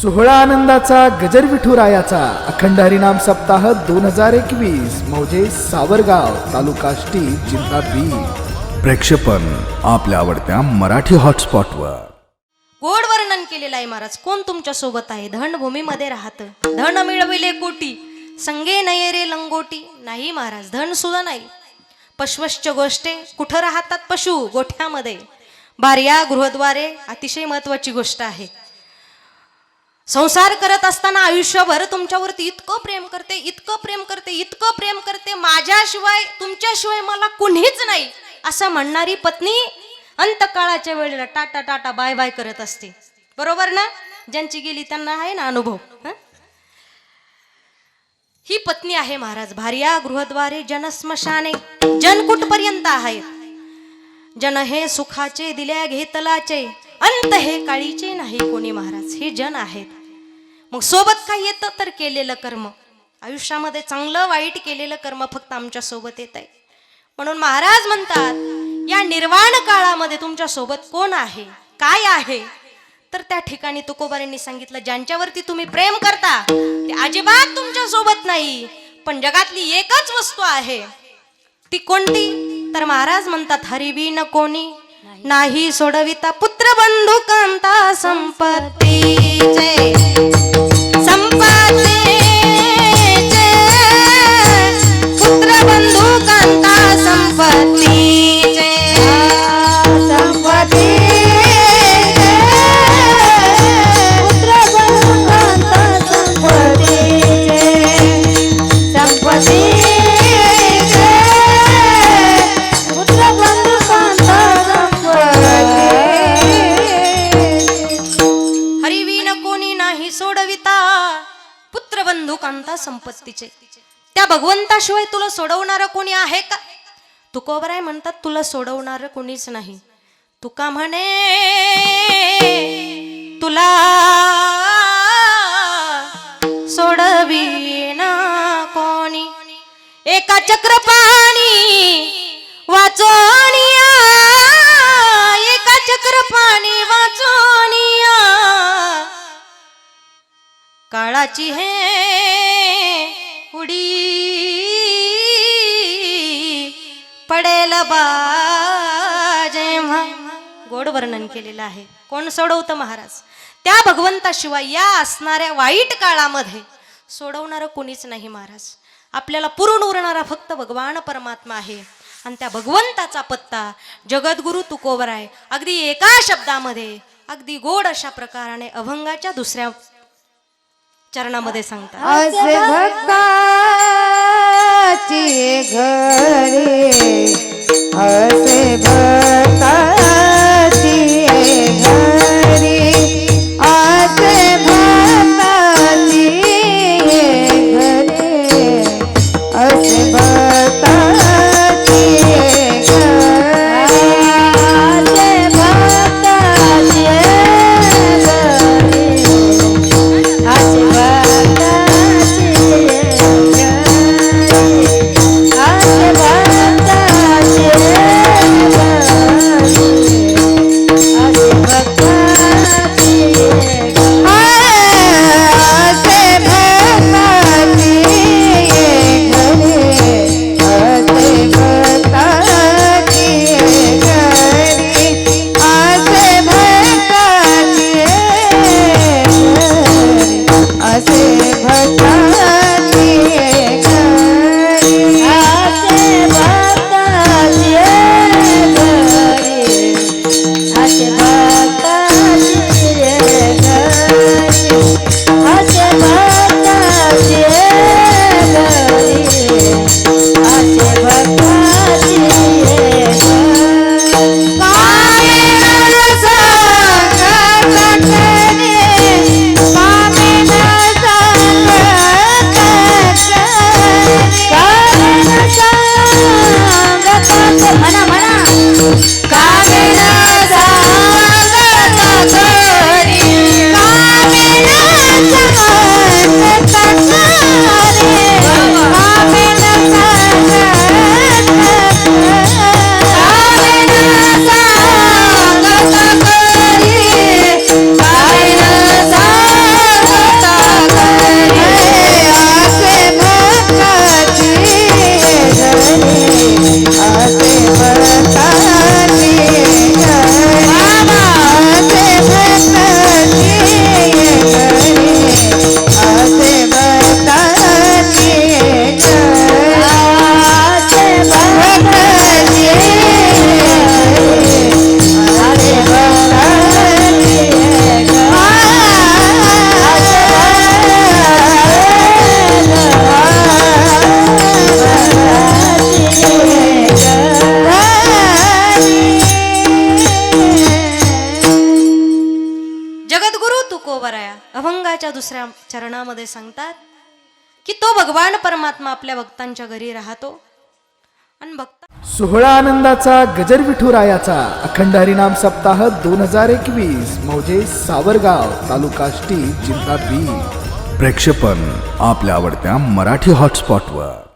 सोहळा आनंदाचा गजर विठुरायाचा अखंड हरिनाम सप्ताह दोन हजार एकवीस. मौजे सावरगाव तालुका आष्टी जिल्हा बीड प्रेक्षेपण आपल्या आवडत्या मराठी हॉटस्पॉटवर. गोड वर्णन केलेलं आहे महाराज. कोण तुमच्यासोबत आहे? धन भूमीमध्ये राहत. धन मिळविले कोटी. संगे नये रे लंगोटी. नाही महाराज धन सुद्धा नाही. पशवश्च गोष्टे कुठं राहतात पशु? गोठ्यामध्ये. भार्या गृहद्वारे अतिशय महत्वाची गोष्ट आहे. संसार करत असताना आयुष्यभर तुमच्यावरती इतकं प्रेम करते इतकं प्रेम करते इतकं प्रेम करते माझ्याशिवाय तुमच्याशिवाय मला कुणीच नाही असं म्हणणारी पत्नी अंतकाळाच्या वेळेला टाटा टाटा बाय बाय करत असते. बरोबर ना? ज्यांची गेली त्यांना आहे ना अनुभव ही? पत्नी आहे महाराज भार्या गृहद्वारे जनस्मशाने जन कुठपर्यंत आहे? जन हे सुखाचे दिल्या घेतलाचे अंत हे काळीचे नाही कोणी महाराज हे जन आहेत. मग सोबत काय येतं तर केलेलं कर्म. आयुष्यामध्ये चांगलं वाईट केलेलं कर्म फक्त आमच्यासोबत येत आहे. म्हणून महाराज म्हणतात या निर्वाण काळामध्ये तुमच्यासोबत कोण आहे? काय आहे? तर त्या ठिकाणी तुकोबारांनी सांगितलं ज्यांच्यावरती तुम्ही प्रेम करता ते अजिबात तुमच्यासोबत नाही पण जगातली एकच वस्तू आहे. ती कोणती? तर महाराज म्हणतात हरिवी न कोणी? नाही सोडविता पुत्र बंधू कांता संपत्तीचे कांता त्या भगवंताशिवाय तुला सोडवणार कोणी आहे का? तुकोबराय म्हणतात तुला सोडवणार कोणीच नाही. तुका म्हणे तुला सोडविना कोणी. एका चक्रपाणी वाचोनिया एका चक्रपाणी वाचोनिया. काळाची हे बा जेव्हा गोड वर्णन केलेलं आहे. कोण सोडवतं महाराज? त्या भगवंताशिवाय या असणाऱ्या वाईट काळामध्ये सोडवणारं कोणीच नाही महाराज. आपल्याला पुरून उरणारा फक्त भगवान परमात्मा आहे. आणि त्या भगवंताचा पत्ता जगद्गुरु तुकोवर आहे अगदी एका शब्दामध्ये अगदी गोड अशा प्रकाराने अभंगाच्या दुसऱ्या चरणामध्ये सांगतात. असे भक्ता अभंगाच्या दुसऱ्या चरणामध्ये सांगतात की तो भगवान परमात्मा आपल्या भक्तांच्या घरी राहतो. आणि भक्त सोहळा आनंदाचा गजर विठुरायाचा अखंड हरिनाम सप्ताह दोन हजार एकवीस मौजे सावरगाव तालुका जिल्हा प्रेक्षेपण आपल्या आवडत्या मराठी हॉटस्पॉटवर